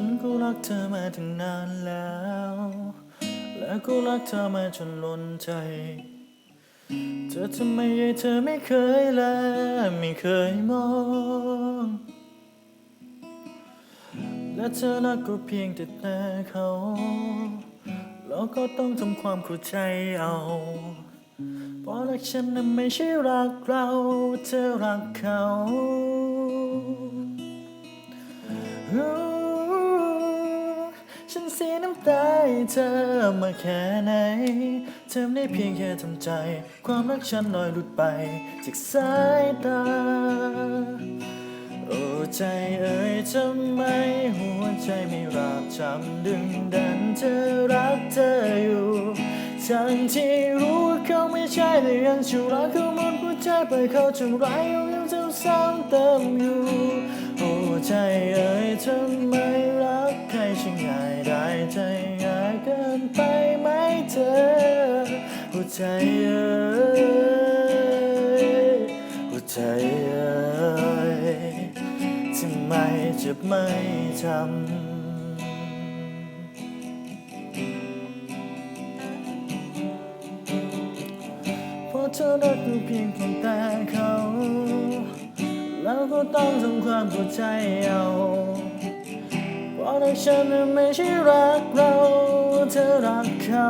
ฉันก็รักเธอมาตั้งนานแล้ว และก็รักเธอมาจนล้นใจ เธอทำไมเธอไม่เคยแลไม่เคยมอง และเธอรักก็เพียงแต่แต่เขา แล้วก็ต้องทำความเข้าใจเอาเพราะรักฉันนั้นไม่ใช่รักเรา เธอรักเขา ฉันเสียน้ำตาให้เธอมาแค่ไหน เธอไม่ได้เพียงแค่ทำใจ ความรักฉันลอยหลุดไป จากสายตา โอ้ใจเอ่ยทำไม หัวใจไม่ราบจำดึงดันเธอรักเธออยู่ทั้งที่รู้ว่าเขาไม่ใช่แต่ยังชูรักเขาหมดหัวใจไปเขาทำร้ายยังยังเจ้าซ้ำเติมอยู่โอ้ใจเอ่ยทำไม ไปไหมเธอ หัวใจเอ่ยหัวใจเอ่ยทำไมจะไม่จำเพราะเธอรักเพียงแค่แต่เขา แล้วก็ต้องทำความเข้าใจเอาเพราะรักฉันไม่ใช่รักเรา เธอรักเขา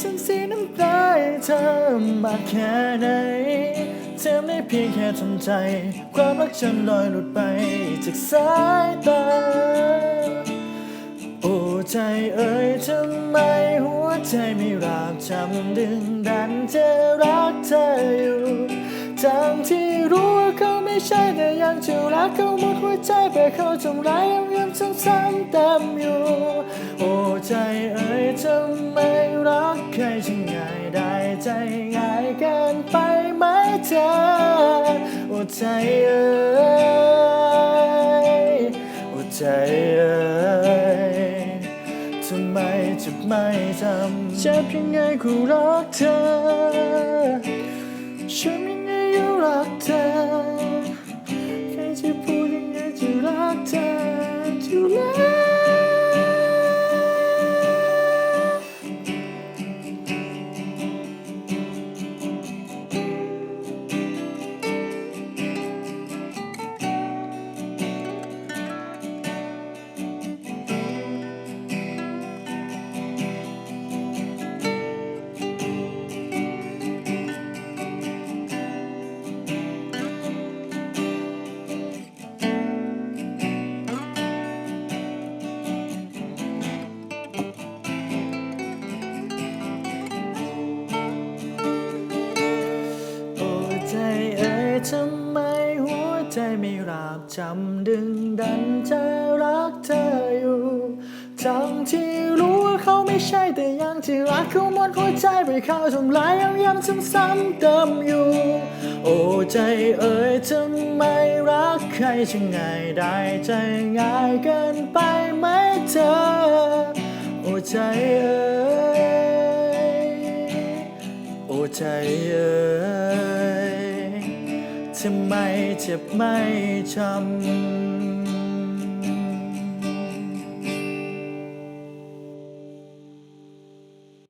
ฉันเสียน้ำตาเธอมากแค่ไหน เธอไม่เพียงแค่ทำใจ ความรักฉันลอยหลุดไปจากสายตา โอ้ใจเอ่ยทำไมหัวใจไม่ราบจำดึงดันจะรักเธออยู่ทั้งที่ ช่แต่ยังจะรักเขาหมดหัวใจไปเขาทำร้ายยังยังซ้ำซ้ำเติมอยู่ โอ้ใจเอ่ยทำไมรักใครช่างง่ายได้ใจง่ายเกินไปไหมเธอ โอ้ใจเอ่ยโอ้ใจเอ่ยทำไมจะไม่จำเจ็บยังไงก็รักเธอฉันยังไงก็รักเธอ ใจไม่ราบจำดึงดันจะรักเธออยู่ทั้งที่รู้ว่าเขาไม่ใช่แต่ยังที่รักเขาหมดหัวใจไปเขาทำร้ายยังย้ำซ้ำๆเติมอยู่ โอ้ใจเอ่ยทำไมรักใครช่างง่ายได้ใจง่ายเกินไปไหมเธอ โอ้ใจเอ่ยโอ้ใจเอ่ย ทำไมเจ็บไม่ช้ำ